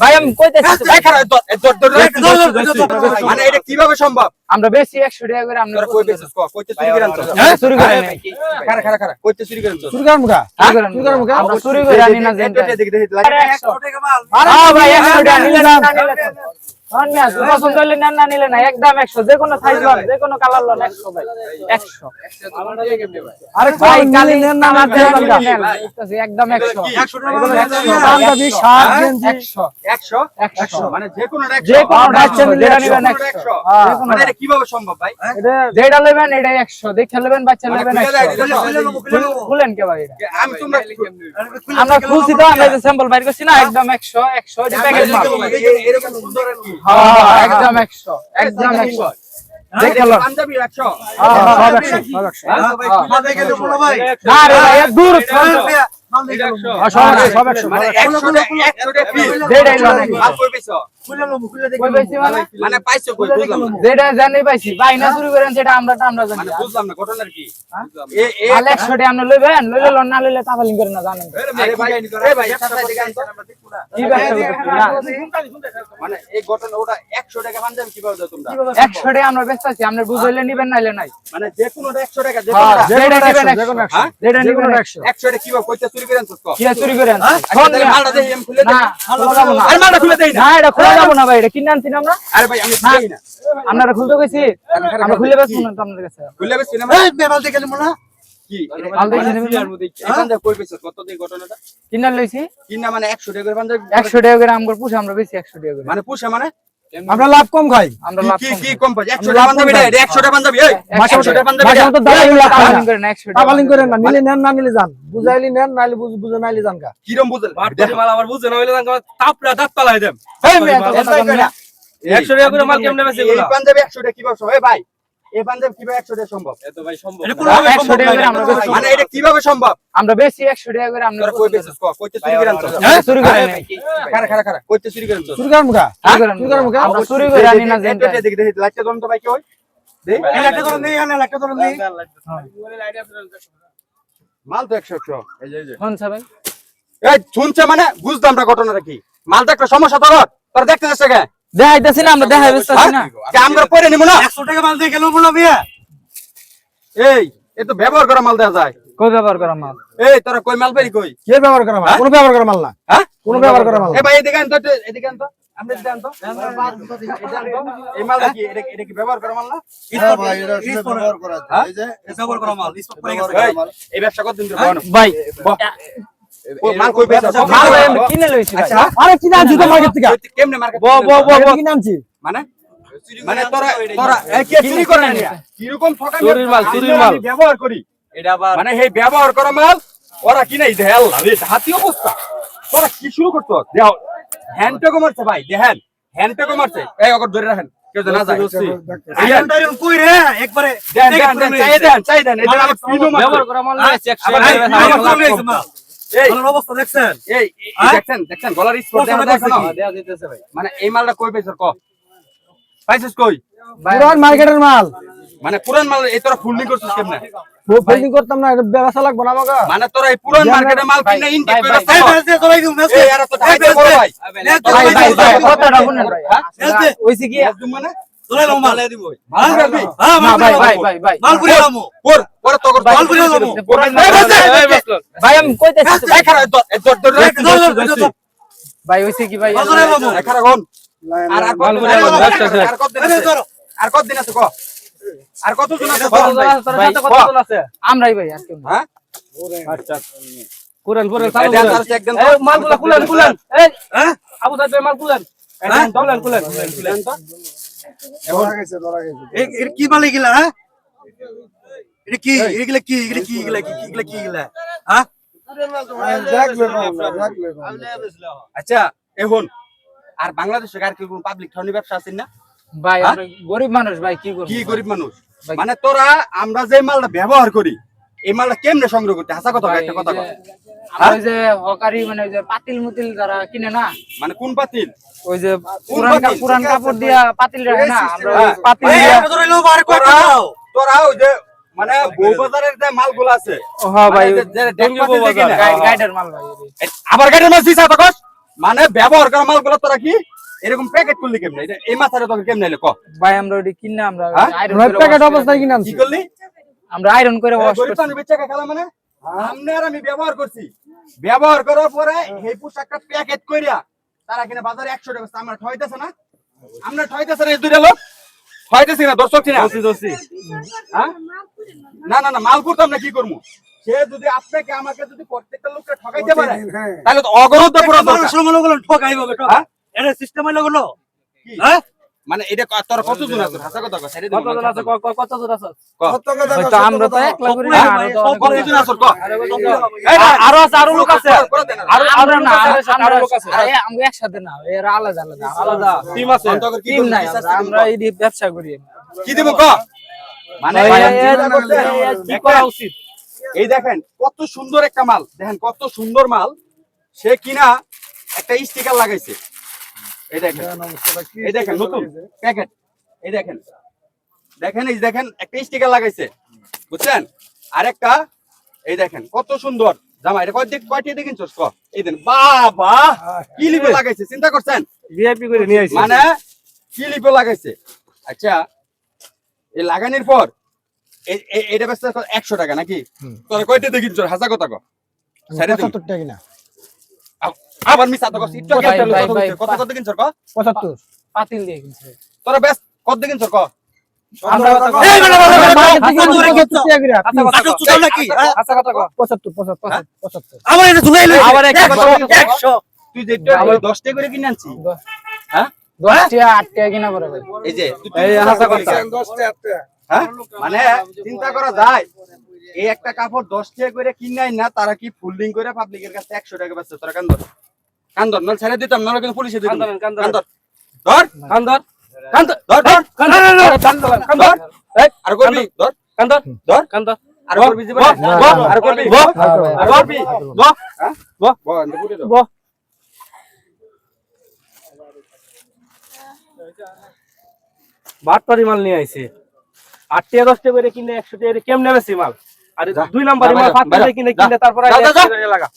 ভাই আমি কইতেছি মানে এটা কীভাবে সম্ভব আমরা বেশি একশো টাকা করে আমরা কই বেচছিস কইতে চুরি করে আনছস হ্যাঁ? চুরি করে খারা খারা খারা কইতে চুরি করে আনছস চুরি করে আনি। আমরা চুরি করে আনি না দেখি, দেখি, দেখি, দেখি, লাগে। হ্যাঁ ভাই, একশো টাকা নিলে না, নিলে না। হ্যাঁ, পছন্দ হলে নেন, না নিলে না। একদম একশো। যে কোনো size লন, যে কোনো colour লন, একশো ভাই। একশো। ভাই, কালি কালার নেন। একদম একশো। একশো একশো। একশো। মানে যে কোনো যে কোনো যেটা। একশো হ্যাঁ। মানে এটা কীভাবে সম্ভব ভাই যেটা নেবেন এটাই একশো দেখে নেবেন বাচ্চা মানে নেবেন খুলেন কে ভাই আমরা খুলছি তো আমরা স্যাম্পল বাইর করছি না একদম একশো একশো এরকম সুন্দর আর কি একদম একশো একদম একশো। দেখে লন। পাঞ্জাবি একশো। সব একশো সব একশো। না রে ভাই এ দূর। সব একশো সব একশো একশো। টাকা- একশো টাকা piece। যেটাই লন একশো। মাল কই পেয়েছ? কই পাইছি পাইছো কই বুঝলাম না। যেটা জানি পাইছি। ভাই না করেন সেটা আমরা আমরা জানি। মানে বুঝলাম না ঘটনার কি? হ্যাঁ? তাহলে আপনি লইবেন লইলে লন না লইলে তাফালিং করে না জানেন। মানে এই ঘটনা ওটা একশো টাকা পাঞ্জাবি কীভাবে দাও তোমরা একশো টাকা আমরা ব্যস্ত আছি আপনি বুঝাইলে নিবেন নাইলে নাই। মানে যে কোনোটা একশো টাকা যে হ্যাঁ, নিবেন একশো হ্যাঁ? যেটা নিবেন একশো। একশো টাকা কীভাবে কইতে চুরি করে আনছো কি? চুরি করেন? তাহলে মালটা দেখি আমি খুলে না দেখি খোলা যাব না। আরে মালটা খুলে দেই না। না এটা খোলা যাব না ভাই এটা কিনে আনছি না আমরা। আরে ভাই আমি খুলেই না। আপনারা খুলতে গেছি আমরা খুলে বেসবো না তো আপনাদের কাছে। খুলে না? এই পাঞ্জাবি কই পেয়েছ কত দিন ঘটনাটা? কিনার লইছি। কি মানে একশো টাকা করে পাঞ্জাবি একশো টাকা করে আমগর পুষে আমরা বেশি একশো টাকা করে। মানে পুষে মানে? আমরা লাভ কম খাই। আমরা কি- লাভ কি কি কম পাই একশো আমরা টাকা পাঞ্জাবি কম এটা একশো টাকা পাঞ্জাবি এই মাসে একশো টাকা পাঞ্জাবি মাসে এটা। মতো লাভ করে না একশো টাকা টাবালিং না নিলে নেন না নিলে যান। বুঝাইলি নেন নাইলে বুঝ বুঝে নাইলে যান কা কিরম বুঝলেন মাল আবার বুঝে না হইলে তাপরা দাঁত পালাই দেব এই মেয়ে, এত কথা বলেন না। একশো টাকা করে মাল কেমনে বেচে এই? পাঞ্জাবি একশো টাকা কীভাবে সম্ভব? এই ভাই। এই পাঞ্জাবি কীভাবে একশো টাকা সম্ভব? এত ভাই সম্ভব এটা না। কোনোভাবে টাকা করে আমরা মানে এটা কীভাবে সম্ভব? আমরা বেশি একশো টাকা করে আমরা কই পেয়েছিস কইতে চুরি করে আনছস হ্যাঁ, চুরি করে খারা খারা খারা। কইতে চুরি করে আনছস চুরি করার মুখা? চুরি করে আনি। চুরি করার মুখা? আমরা চুরি করে আনি না জানতে দেখি দেখি দেখি লাইটটা ধরুন তো ভাই কি হয়? দে মাল তো এই যে এই যে। শুনছে ভাই। এই শুনছে মানে? বুঝতাম না ঘটনাটা কি। মাল একটা সমস্যা তোর তোর দেখতে যাচ্ছে দেখাইতেছি না আমরা দেখাই বেচতেছি না। কে আমরা পরে নিব না? এই এ তো ব্যবহার করা মাল দেওয়া যায়। কই ব্যবহার করা মাল? এই তোরা কই মাল পারি কই? কে ব্যবহার করা মাল? কোনো ব্যবহার করা মাল না। হ্যাঁ? কোনো ব্যবহার করা মাল এ ভাই এদিকে আন তো এদিকে আন তো। আমরা এদিকে তো এটা আন তো। এই মালটা কি এটা এটা কি ব্যবহার করা মাল না? হ্যাঁ ভাই, এটা ব্যবহার করা হ্যাঁ? এই যে, ব্যবহার করা মাল, স্পট পড়ে গেছে। এই, করা মাল। এই ব্যবসা কতদিন ধরে ভাই কই কিনে লইছি ভাই আরে কিনে আনছি তো মার্কেট থেকে। কেমনে মার্কেট ব ব ব কিনে আনছি? মানে? মানে তোরা তোরা এই কে চুরি করে না কীরকম ঠকামি চুরির মাল, চুরির মাল। আমি ব্যবহার করি। এটা আবার মানে এই ব্যবহার করা মাল ওরা কিনে এই দেয়াল আরে হাতি অবস্থা। তোরা কি শুরু করতো দেও হ্যান্ডটেকো মারছে ভাই দেখেন হ্যান্ডটেকো মারছে। এই অগর ধরে রাখেন কেউ যেন না যায়। দেখেন, দেন, দেন, দেন, চাই দেন, চাই দেন, এটা। ব্যবহার করা মাল নিয়ে একশো আবার টাকা লাভ কম। এই, দেখছেন, দেখছেন, গলার স্পট দেখা যাচ্ছে না? ভাই। মানে এই মালটা কই পাইছস ক পাইছস কই পুরান মার্কেটের মাল মানে পুরান মাল এই তোরা ফুলনি করছিস কেমনে ফোল্ডিং করতাম না এটা ব্যবসা লাগবে না আমাকে মানে তোরা এই পুরান মার্কেটের মাল কিনে ইনটেক করে ভাই, রাখছিস এই এরা তো ঢাকায় বড় ভাই ভাই ভাই ভাই কথাটা শুনেন ভাই হ্যাঁ? হইছে কি মানে মাল। মাল না ভাই মাল। পুরান এই মাল- এই আমি কইতেছি এই এই ভাই হইছে কি ভাই? এই আর আর মাল কত পুরিয়ে দেবো, ব্যবসা শেষ। আর কত দিন আছে? আর কত দিন আছে ক? আর কত দিন আছে ক? কতজন আছে? কতজন আছে? আমরাই ভাই আর কেউ হ্যাঁ? কুরেন, কুরেন, চালু দেন করেন। তার এই কুলেন, কুলেন। আবু সাহেব, এই মাল কুলেন। হ্যাঁ, কুলেন, কুলেন, কুলেন, ধরা কি মাল এগুলা হ্যাঁ? এটা কি এগুলা কি এগুলা কি এগুলা কি এগুলা কি এগুলা? হ্যাঁ? না। আচ্ছা এখন আর বাংলাদেশে আর কি পাবলিক ব্যবসা আছে না? ভাই হ্যাঁ? আমরা গরিব মানুষ ভাই কি কি গরিব মানুষ? মানে তোরা আমরা যে মালটা ব্যবহার করি এই মালটা কেমনে সংগ্রহ করতে হাসা কথা একটা কথা কয়। আমরা ওই যে হকারি মানে ওই যে পাতিল মুতিল যারা কিনে না মানে কোন পাতিল? ওই যে পুরান কা- পুরান কাপড় দিয়া পাতিল রাখে না আমরা হ্যাঁ। পাতিল দিয়া তোরা ওই যে মানে বউবাজারের যে মালগুলো আছে হ্যাঁ ভাই মানে দেখি গাইডের মাল ভাই। এই আবার গাড়ির মাছ দিছে কষ্ট? মানে ব্যবহার করা মালগুলো তোরা কি এরকম প্যাকেট করলি কেমনে? এই মাথাটা তোকে কেমনে এলো ক? ভাই আমরা ওটি কিনে আমরা হ্যাঁ? প্যাকেট অবস্থায়। কিনে কি করলি? আমরা আয়রন করে ওয়াশ গরিব করছি। মানুষ বেচা খেলা মানে? সামনে আর আমি ব্যবহার করছি। ব্যবহার করার পরে এই পোশাকটা প্যাকেট কইরা তারা কিনা বাজারে একশো টাকা বেচছে। আমরা ঠয়তেছে না। আমরা ঠয়তেছে না এই দুইটা লোক। ঠয়তেছি না দর্শক কিনা হ্যাঁ? না না না মাল করতাম না কি করব? সে যদি আপনাকে আমাকে যদি প্রত্যেকটা লোককে ঠকাইতে পারে তাহলে তো অগরুদ্ধ পুরো দরকার। ঠকাই হবে হ্যাঁ? এটা সিস্টেম কি? হ্যাঁ? মানে এটা তোর কত জন আছে? কথা। কথা আমরা তো একলা আরও কত আছে? আরও আছে আরও লোক আছে। আরও আরও না আরও লোক আছে। আরে, আমরা একসাথে না এরা আলাদা আলাদা আলাদা। টিম আছে? টিম নাই আমরা এই ব্যবসা করি। কি দিব ক? মানে কি করা উচিত? এই দেখেন কত সুন্দর একটা মাল দেখেন কত সুন্দর মাল সে কিনা একটা স্টিকার লাগাইছে। এই দেখেন। এই দেখেন নতুন প্যাকেট। এই দেখেন। দেখেন এই দেখেন একটা স্টিকার লাগাইছে। বুঝছেন? আরেকটা এই দেখেন কত সুন্দর। জামা এটা কয় দিক কয়টি দেখিন ক। এই দেন বাবা! কি লিপে লাগাইছে চিন্তা করছেন? ভিআইপি করে নিয়ে আইছি। মানে কি লিপে লাগাইছে? আচ্ছা এই লাগানোর পর এটা বেচতে একশো টাকা নাকি? তোর কয়টা দেখিন চোর হাসা কথা ক। টাকা আবার কত কত দিন চোর ক? পঁচাত্তর। পাতিল দিয়ে কিনছে। তোরা বেশ কত দিন আমরা এই করে, আচ্ছা। আচ্ছা, নাকি হ্যাঁ? আচ্ছা কথা আবার এটা ঝুলাই। আবার। তুই যে টাকা করে কিনে আনছি। হ্যাঁ? টাকা টাকা কিনা করে। এই যে এই কথা হ্যাঁ? মানে চিন্তা করা যায় এই একটা কাপড় দশ টাকা করে কিনাই না তারা কি ফুলডিং করে পাবলিকের কাছে একশো টাকা বেচছে? তোরা কান্দর কান্দর নল ছেড়ে দিতাম নলে কিন্তু পুলিশে দিতাম। কান্দর, ধর। কান্দর। কান্দর। ধর ধর। কান্দর কান্দর কান্দর। এই, আর করবি? ধর। কান্দর। ধর। কান্দর। আর করবি জীবনে? বহ, আর করবি? আর করবি? বহ, হ্যাঁ? বহ, বহ। বাটপারি মাল নিয়ে আইছে। আট টাকা দশ টাকা করে কিনে একশো টাকা কেমনে বেশি মাল? আর দুই নাম্বারে মাল পাঁচ কিনে কিনে তারপরে। লাগা।